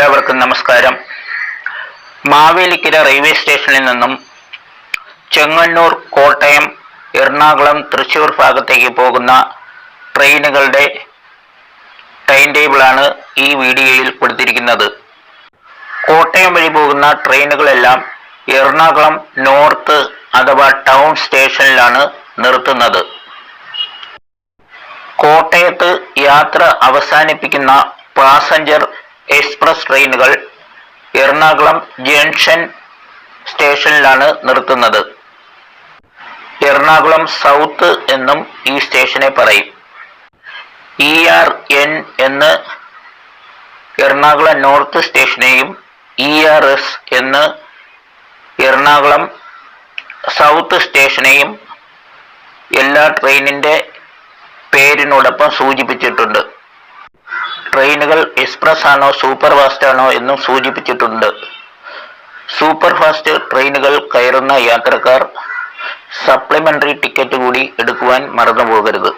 എല്ലാവർക്കും നമസ്കാരം. മാവേലിക്കര റെയിൽവേ സ്റ്റേഷനിൽ നിന്നും ചെങ്ങന്നൂർ കോട്ടയം എറണാകുളം തൃശ്ശൂർ ഭാഗത്തേക്ക് പോകുന്ന ട്രെയിനുകളുടെ ടൈം ടേബിളാണ് ഈ വീഡിയോയിൽ കൊടുത്തിരിക്കുന്നത്. കോട്ടയം വഴി പോകുന്ന ട്രെയിനുകളെല്ലാം എറണാകുളം നോർത്ത് അഥവാ ടൗൺ സ്റ്റേഷനിലാണ് നിർത്തുന്നത്. കോട്ടയത്ത് യാത്ര അവസാനിപ്പിക്കുന്ന പാസഞ്ചർ എക്സ്പ്രസ് ട്രെയിനുകൾ എറണാകുളം ജംഗ്ഷൻ സ്റ്റേഷനിലാണ് നിർത്തുന്നത്. എറണാകുളം സൗത്ത് എന്നും ഈ സ്റ്റേഷനെ പറയും. ഇ ആർ എൻ എന്ന് എറണാകുളം നോർത്ത് സ്റ്റേഷനെയും ഇ ആർ എസ് എന്ന് എറണാകുളം സൗത്ത് സ്റ്റേഷനെയും എല്ലാ ട്രെയിനിന്റെ പേരിനോടൊപ്പം സൂചിപ്പിച്ചിട്ടുണ്ട്. ട്രെയിനുകൾ എക്സ്പ്രസ് ആണോ സൂപ്പർ ഫാസ്റ്റ് ആണോ എന്നും സൂചിപ്പിച്ചിട്ടുണ്ട്. സൂപ്പർ ഫാസ്റ്റ് ട്രെയിനുകൾ കയറുന്ന യാത്രക്കാർ സപ്ലിമെന്ററി ടിക്കറ്റ് കൂടി എടുക്കുവാൻ മറന്നു പോകരുത്